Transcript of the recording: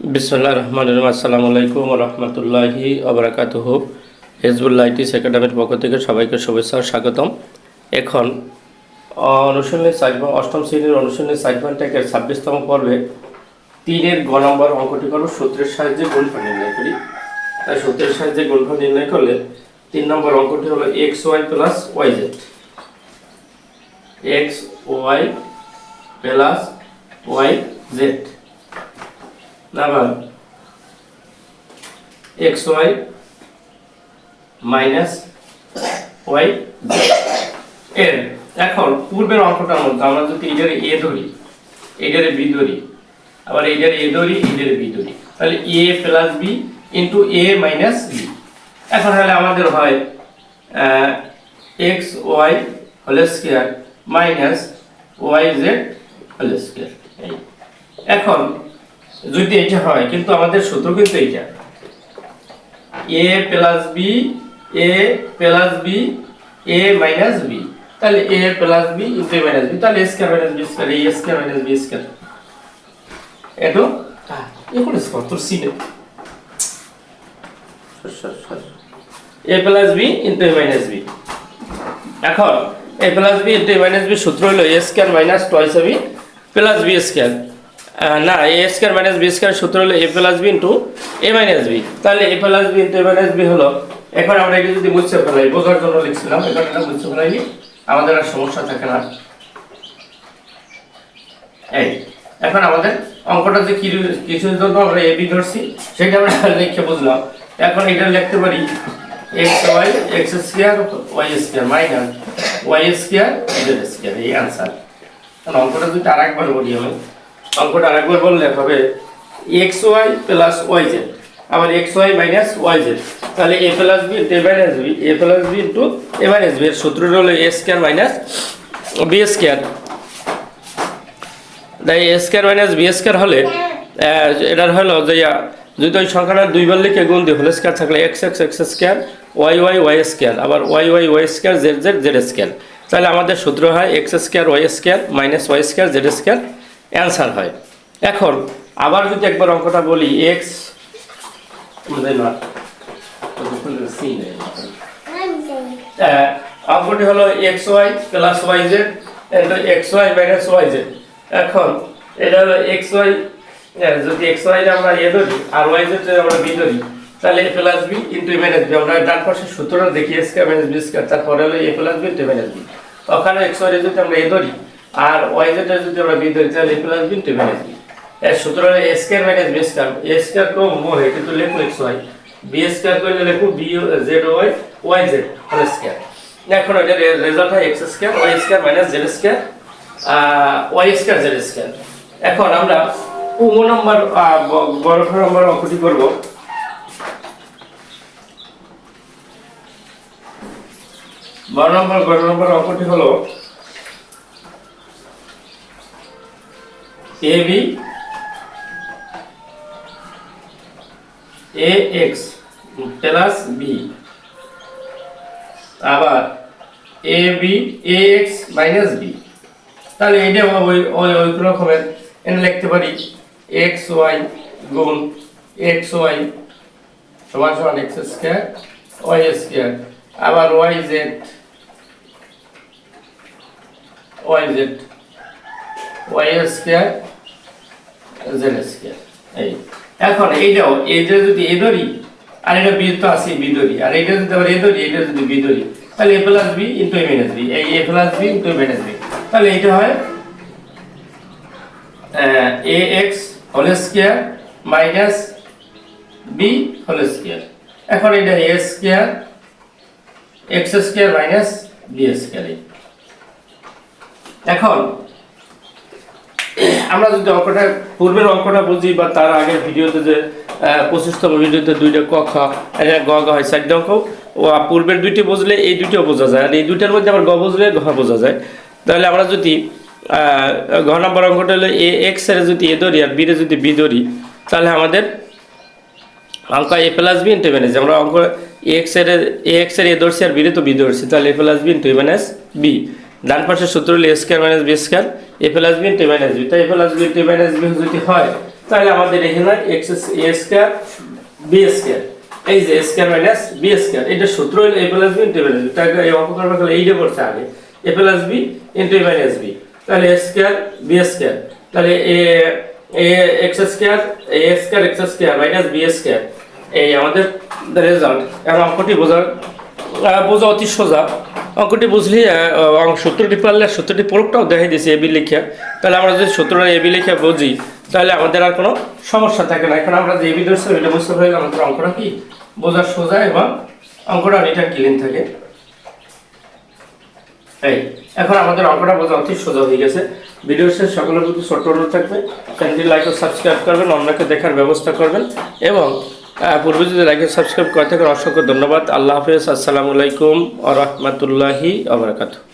বিসমুল্লাহ রহমান রহিম। আসসালামু আলাইকুম রহমতুল্লাহি অবরাকাতুহ হেজবুল্লাহ আইটিস একাডেমির পক্ষ থেকে সবাইকে শুভেচ্ছা স্বাগতম। এখন, অনুশীলনী সাইড অষ্টম শ্রেণির অনুশীলনী সাইড টেকের ছাব্বিশতম পর্বে তিনের গ নম্বর অঙ্কটি করব সূত্রের সাহায্যে গুণফল নির্ণয় করি। তাই সূত্রের সাহায্যে গুণফল নির্ণয় করলে তিন নম্বর অঙ্কটি হলো X Y plus Y Z. X Y plus Y Z. আবার এক্স ওয়াই মাইনাস ওয়াই এর, এখন পূর্বের অঙ্কটার মধ্যে আমরা যদি এটার এ ধরি, এটার বি ধরি, আবার এটার এ ধরি, এটার বি ধরি, তাহলে A plus B into A minus B এখন তাহলে আমাদের হয় X Y whole square minus Y Z whole square এখন যদি এটা হয় কিন্তু আমাদের সূত্র কিন্তু এইটা। A plus B A plus B A minus B তাহলে A plus B into A minus B তাহলে square minus B square A square minus B square এটো এ করে স্কয়ার তোর সি নে A plus B into A minus B এখন A plus B into A minus B সূত্র হলো A square minus টয়েস বি প্লাস বি স্কয়ার না A square minus B square সূত্র হলো A plus B into A minus B তাহলে A plus B into A minus B হলো, এখন আমরা এটা যদি মুছে ফেলাই, বোঝার জন্য লিখছিলাম এখন এটা মুছে ফেলাইনি, আমাদের আর সমস্যা থাকে না। এই, এখন আমাদের অঙ্কটা যে কি কিছুর জন্য আমরা এ বি ধরছি, সেটা আমরা লিখে বুঝলাম। এখন এটা লিখতে পারি X Y X square Y square minus Y square Z square এই অ্যান্সার অঙ্কটা যদি আরেকবার বলি আমি। অঙ্কটা আরেকবার বললে হবে X Y plus Y Z আবার X Y minus Y Z তাহলে A plus B A minus B A plus B into A minus B এর সূত্রটা হলো A square minus B square তাই A square minus B square হলে এটার হলো যে, যদি ওই সংখ্যাটা দুইবার লিখে গুণ দিই হোল স্কোয়ার থাকলে X X X square Y Y Y square আবার Y Y Y square Z Z Z square তাহলে আমাদের সূত্র হয় X square Y square minus Y square Z square answer হয়। এখন, আবার যদি একবার অঙ্কটা বলি এক্স অঙ্কটি হলো X Y plus Y Z X Y minus Y Z এখন, এটা হলো এক্স ওয়াই যদি এক্স ওয়াই আমরা এ ধরি, আর ওয়াই জেড আমরা বি ধরি, তাহলে A plus B into minus B আমরা ডান পাশে সূত্রটা দেখি A square minus B square তারপরে হলো A plus B into minus B ওখানে এক্স ওয়াই যদি আমরা এ ধরি। আর ওয়াই জেড যদি আমরা বি ধরি তাহলে plus B into minus B এর সূত্র A square minus B square. A square কো মোরে কিন্তু লেখো এক্স ওয়াই বি স্কয়ার করলে লেখো B Z Y Y Z whole square. এখন এটা রেজাল্ট হয় X square, Y square minus Z square Y square Z square. এখন আমরা উম নম্বর বড় নম্বর অঙ্কটি করব। বারো নম্বর বারো নম্বর অঙ্কটি হলো A B A X plus B আবার A B A X minus B তাহলে এটা ওই ওই ওই রকমের এনে লিখতে পারি এক্স ওয়াই গুণ এক্স ওয়াই সমান সমান এক্স স্কোয়ার ওয়াই স্কোয়ার আবার Y Z Y Z Y square Z square এই, এখন এইটাও, এইটা যদি এ আর এটা বি তো আছে বি আর এইটা যদি আবার এ এটা যদি বি তাহলে A plus B into A minus B এই A plus B into minus B তাহলে এইটা হয় A X whole square minus B whole square এখন এটা A square X square minus B square এখন আমরা যদি অঙ্কটা, পূর্বের অঙ্কটা বুঝি বা তার আগের ভিডিওতে যে পঁচিশতম ভিডিওতে দুইটা ক, খ গ গ হয় চারটে অঙ্ক। ও পূর্বের দুইটি বুঝলে এই দুইটাও বোঝা যায়। আর এই দুইটার মধ্যে আবার গ বুঝলে ঘ বোঝা যায়। তাহলে আমরা যদি ঘ নম্বর অঙ্কটা হলো এ এক্সের যদি এ ধরি আর বিরে যদি বি ধরি, তাহলে আমাদের অঙ্ক A plus B into minus আমরা অঙ্ক এক্সের এ এক্সের এ ধরছি আর বিরে তো বি ধরছি, তাহলে A plus B into minus B ডান পাশের সূত্র হলো A square minus B square A plus B B তাই এ প্লাস বি যদি হয়, তাহলে আমাদের এখানে X A square B square এই যে স্কোয়ার মাইনাস বি স্কোয়ার এটা সূত্র হলো এ তাই এই অঙ্ক করবার গেলে এইটা পড়ছে আগে। A plus B into B তাহলে এ স্কোয়ার বি স্কোয়ার তাহলে A X square A square X square minus B square এই আমাদের রেজাল্ট অঙ্কটি বোঝার বোঝা অতি সোজা। অঙ্কটি বুঝলি সূত্রটি পারলে সূত্রটি প্রয়োগটাও দেখাই দিয়েছে এবি লিখে তাহলে আমরা যদি সূত্রটা এবি লিখে বুঝি, তাহলে আমাদের আর কোনো সমস্যা থাকে না। এখন আমরা যে এবি ধরছি, ওইটা বুঝতে পারলে আমাদের অঙ্কটা কি? বোঝা সোজা এবং অঙ্কটা অনেকটা ক্লিন থাকে। এই, এখন আমাদের অঙ্কটা বোঝা অতি সোজা হয়ে গেছে। ভিডিও শেষ সকলের প্রতি ছোট্ট অনুরোধ থাকবে। চ্যানেলটি লাইক ও সাবস্ক্রাইব করবেন, অন্যকে দেখার ব্যবস্থা করবেন এবং পূর্বে যদি লাইক সাবস্ক্রাইব করে থাকেন, অসংখ্য ধন্যবাদ। আল্লাহ হাফেজ, আসসালামু আলাইকুম আ রহমতুল্লাহি আবরাকাতু